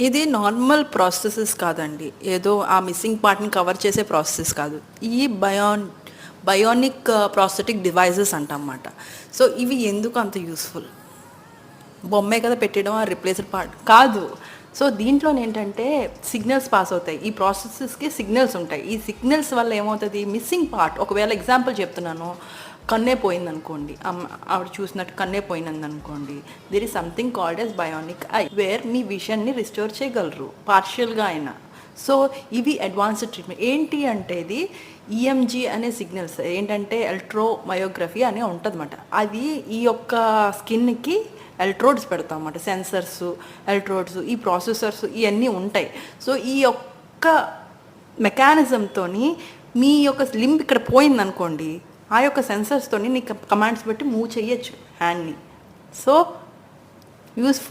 ఇది normal processes కాదండి. ఏదో ఆ మిస్సింగ్ పార్ట్ని కవర్ చేసే ప్రాసెసెస్ కాదు. ఈ బయాన్ బయోనిక్ ప్రాస్థెటిక్ డివైజెస్ అంటమాట. సో ఇవి ఎందుకు అంత యూస్ఫుల్? బొమ్మే కదా పెట్టడం ఆ రిప్లేస్డ్ పార్ట్ కాదు. సో దీంట్లో ఏంటంటే సిగ్నల్స్ పాస్ అవుతాయి. ఈ ప్రాసెసెస్కి సిగ్నల్స్ ఉంటాయి. ఈ సిగ్నల్స్ వల్ల ఏమవుతుంది? Missing part. ఒకవేళ ఎగ్జాంపుల్ చెప్తున్నాను. కన్నే పోయిందనుకోండి. ఆవిడ చూసినట్టు కన్నే పోయినది అనుకోండి there is something called as bionic eye where మీ విషన్ని రిస్టోర్ చేయగలరు పార్షియల్గా అయినా. సో ఇవి అడ్వాన్స్డ్ ట్రీట్మెంట్ ఏంటి అంటే ఇది ఈఎంజీ అనే సిగ్నల్స్ ఏంటంటే ఎలక్ట్రోమయోగ్రఫీ అనే ఉంటుంది అది ఈ యొక్క స్కిన్కి ఎలక్ట్రోడ్స్ పెడతాం అన్నమాట సెన్సర్స్ ఎలక్ట్రోడ్స్ ఈ ప్రాసెసర్స్ ఇవన్నీ ఉంటాయి. సో ఈ యొక్క మెకానిజంతో మీ యొక్క లింబ్ ఇక్కడ పోయిందనుకోండి ఆ యొక్క సెన్సర్స్తో నీ కమాండ్స్ బట్టి మూవ్ చేయొచ్చు హ్యాండ్ని సో యూస్ఫుల్